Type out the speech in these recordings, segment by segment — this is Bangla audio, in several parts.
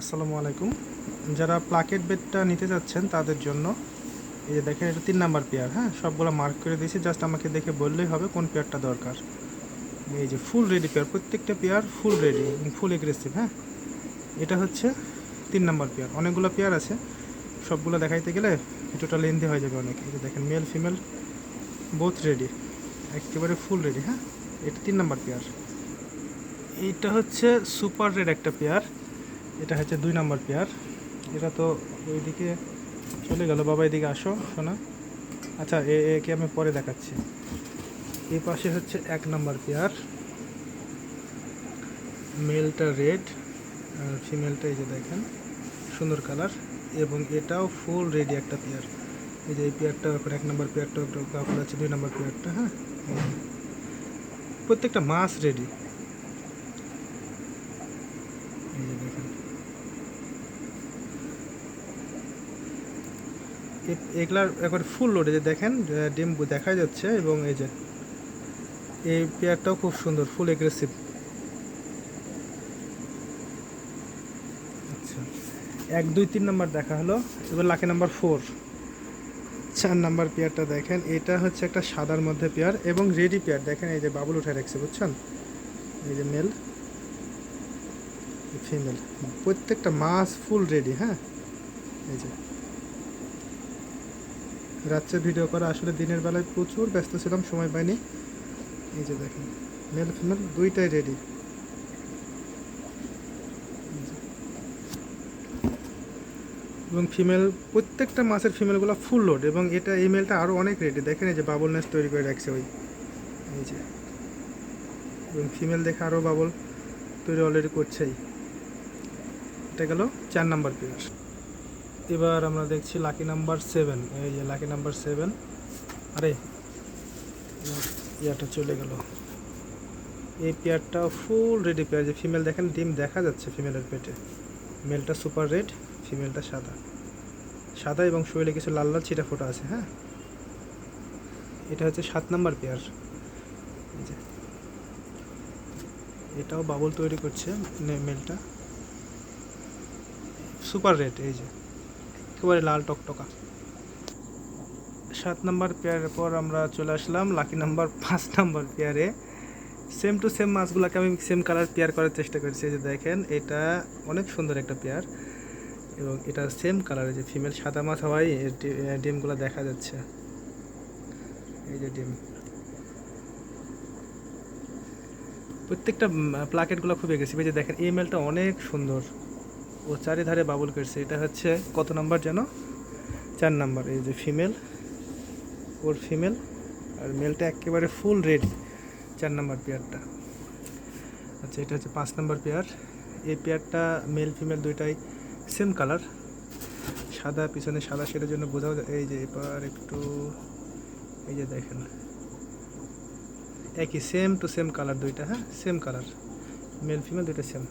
আসসালামু আলাইকুম। যারা প্লাকেট বেডটা নিতে চাচ্ছেন তাদের জন্য, এই যে দেখেন এটা তিন নাম্বার পেয়ার হ্যাঁ? সবগুলো মার্ক করে দিয়েছি জাস্ট আমাকে দেখে বললেই হবে কোন পেয়ারটা দরকার। এই যে ফুল রেডি পেয়ার, প্রত্যেকটা pair full ready full aggressive হ্যাঁ? এটা হচ্ছে তিন নাম্বার পেয়ার। অনেকগুলো পেয়ার আছে, সবগুলো দেখাইতে গেলে টোটাল লেন্দি হয়ে যাবে অনেক। যে দেখেন মেল ফিমেল বোথ রেডি একেবারে ফুল রেডি হ্যাঁ? এটা তিন নাম্বার পেয়ার। এইটা হচ্ছে সুপার রেড একটা পেয়ার। এটা হচ্ছে দুই নম্বর পেয়ার। এটা তো ওইদিকে চলে গেল। বাবা, এদিকে আসো, শোনা। আচ্ছা এ একে আমি পরে দেখাচ্ছি। এই পাশে হচ্ছে এক নম্বর পেয়ার। মেলটা রেড আর ফিমেলটা এই যে দেখেন, সুন্দর কালার। এবং এটাও ফুল রেডি একটা পেয়ার। এই যে এই পেয়ারটা এক নম্বর পেয়ারটা কাপড় আছে, দুই নম্বর পেয়ারটা হ্যাঁ? প্রত্যেকটা মাছ রেডি। এই যে দেখেন এগুলার একবার ফুল লোডে যে দেখেন ডিম দেখা যাচ্ছে এবং এই যে এই পেয়ারটাও খুব সুন্দর ফুল এগ্রেসিভ আচ্ছা এক, দুই, তিন নাম্বার দেখা হলো। এবার লাকি নাম্বার ফোর চার নাম্বার পেয়ারটা দেখেন, এটা হচ্ছে একটা সাদার মধ্যে পেয়ার এবং রেডি পেয়ার। দেখেন এই যে বাবুল উঠে রাখছে, বুঝছেন? এই যে মেল ফিমেল প্রত্যেকটা মাছ ফুল রেডি হ্যাঁ? এই যে। রাত্রে ভিডিও করা। আসলে দিনের বেলায় প্রচুর ব্যস্ত ছিলাম, সময় পাইনি। এই যে দেখেন মেল ফিমেল দুইটাই রেডি এবং ফিমেল প্রত্যেকটা মাছের ফিমেলগুলো ফুল লোড এবং এটা, এই মেলটা আরও অনেক রেডি দেখেন এই যে বাবল নেস্ট তৈরি করে রাখছে ওই। এই যে। এবং ফিমেল দেখে আরও বাবল তৈরি অলরেডি করছেই। এটা গেল চার নাম্বার পেয়ার এবার আমরা দেখছি লাকি নাম্বার সেভেন এই যে লাকি নাম্বার সেভেন আরে, ইয়াটা চলে গেল। এই পেয়ারটা ফুল রেডি পেয়ার। যে ফিমেল দেখেন, ডিম দেখা যাচ্ছে ফিমেলের পেটে। মেলটা সুপার রেড ফিমেলটা সাদা। সাদা এবং শরীরে কিছু লাল লাল ছিটা ফোটা আছে হ্যাঁ? এটা হচ্ছে সাত নাম্বার পেয়ার। এটাও বাবল তৈরি করছে মেলটা সুপার রেড এই যে। একেবারে লাল টকটকা। সাত নাম্বার পেয়ারের পর আমরা চলে আসলাম লাকি নাম্বার পাঁচ নাম্বার পেয়ারে সেম টু সেম মাছগুলোকে আমি সেম কালার পেয়ার করার চেষ্টা করেছি যে দেখেন, এটা অনেক সুন্দর একটা পেয়ার এবং এটা সেম কালারের যে ফিমেল সাদা মাছ হওয়ায় ডিমগুলো দেখা যাচ্ছে। এই যে ডিম। প্রত্যেকটা প্লাকেটগুলো খুব এগেছে যে দেখেন, এই মেলটা অনেক সুন্দর। ও চারিধারে বাবুল করছে। এটা হচ্ছে কত নাম্বার যেন? চার নাম্বার, এই যে ফিমেল ওর ফিমেল আর মেলটা একেবারে ফুল রেড চার নাম্বার পেয়ারটা। আচ্ছা এটা হচ্ছে পাঁচ নাম্বার পেয়ার। এই পেয়ারটা মেল ফিমেল দুইটাই সেম কালার সাদা পিছনে সাদা সেটার জন্য বোঝাও এই যে এবার একটু, এই যে দেখেন। একই সেম টু সেম কালার দুইটা হ্যাঁ? সেম কালার মেল ফিমেল দুইটা সেম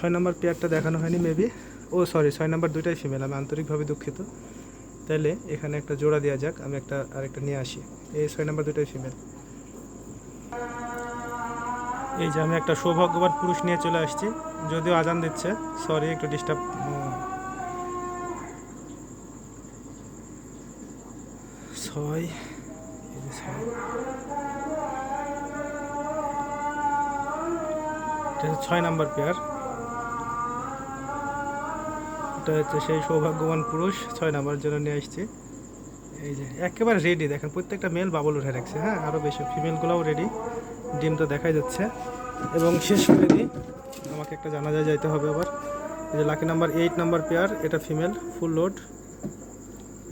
ছয় নম্বর পেয়ারটা দেখানো হয়নি মেবি ও সরি ছয় নম্বর দুইটাই ফিমেল আমি আন্তরিকভাবে দুঃখিত। তাহলে এখানে একটা জোড়া দেওয়া যাক, আমি একটা, আরেকটা নিয়ে আসি। এই ছয় নম্বর দুইটাই ফিমেল এই যে আমি একটা সৌভাগ্যবান পুরুষ নিয়ে চলে আসছি, যদিও আজান দিচ্ছে সরি একটু ডিস্টার্ব ছয় ছয় নাম্বার পেয়ার। এটা হচ্ছে সেই সৌভাগ্যবান পুরুষ ছয় নাম্বার জন্য নিয়ে আসছি। এই যে, একেবারে রেডি দেখেন প্রত্যেকটা মেল বাবল উঠে রাখছে হ্যাঁ? আরও বেশি ফিমেলগুলোও রেডি ডিম তো দেখাই যাচ্ছে। এবং শেষ করে দিই, আমাকে একটা জানাজা যাইতে হবে আবার। এই যে lucky number eight number pair এটা ফিমেল ফুল লোড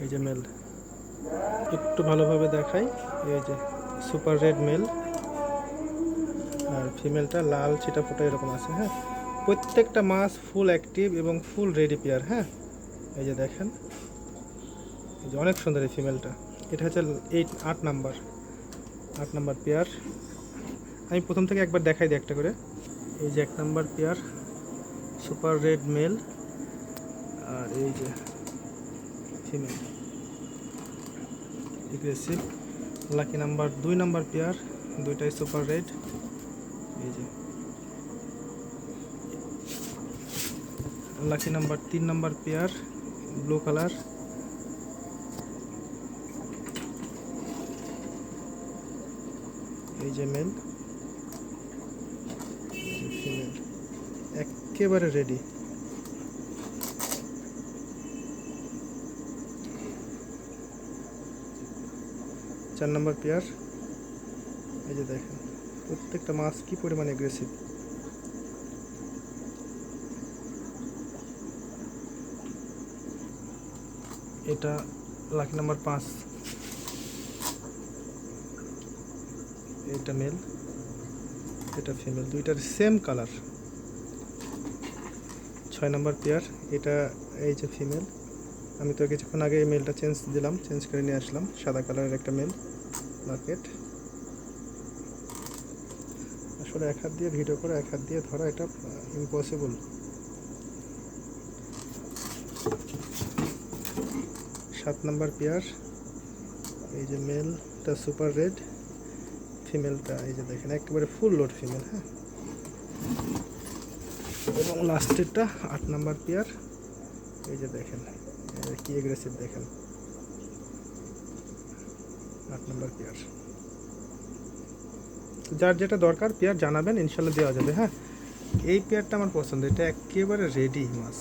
এই যে মেল একটু ভালোভাবে দেখাই, এই যে সুপার রেড মেল আর ফিমেলটা লাল ছিটা ফোটা এরকম আছে হ্যাঁ? প্রত্যেকটা মাছ ফুল অ্যাক্টিভ এবং ফুল রেডি পেয়ার হ্যাঁ? এই যে দেখেন, এই যে অনেক সুন্দর এই ফিমেলটা এটা হচ্ছে এইট আট নাম্বার আট নাম্বার পেয়ার আমি প্রথম থেকে একবার দেখাই দিই একটা করে। এই যে এক number pair super red male আর এই যে ফিমেল লাকি নাম্বার দুই নাম্বার পেয়ার দুইটাই সুপার রেড এই যে লাকি নাম্বার তিন নাম্বার পেয়ার ব্লু কালার এই যে মেল ফিমেল একেবারে রেডি চার নম্বর পেয়ার এই যে দেখেন। প্রত্যেকটা মাছ কি পরিমাণে অ্যাগ্রেসিভ এটা লাকি নাম্বার পাঁচ। এটা মেল এটা ফিমেল দুইটার সেম কালার ছয় নম্বর পেয়ার এটা এই যে ফিমেল আমি তো কিছুক্ষণ আগে এই মেলটা চেঞ্জ দিলাম চেঞ্জ করে নিয়ে আসলাম। সাদা কালারের একটা মেল মার্কেট আসলে এক হাত দিয়ে ভিডিও করে, এক হাত দিয়ে ধরা এটা ইম্পসিবল সাত নম্বর পেয়ার। এই যে মেলটা সুপার রেড ফিমেলটা এই যে দেখেন, একেবারে ফুল লোড ফিমেল হ্যাঁ। এবং লাস্টেরটা আট নাম্বার পেয়ার, এই যে দেখেন কি এগ্রেসিভ দেখেন। আট নাম্বার পেয়ার। যার যেটা দরকার, পেয়ার জানাবেন, ইনশাল্লাহ দেওয়া যাবে হ্যাঁ। এই পেয়ারটা আমার পছন্দ, এটা একেবারে রেডি মাছ।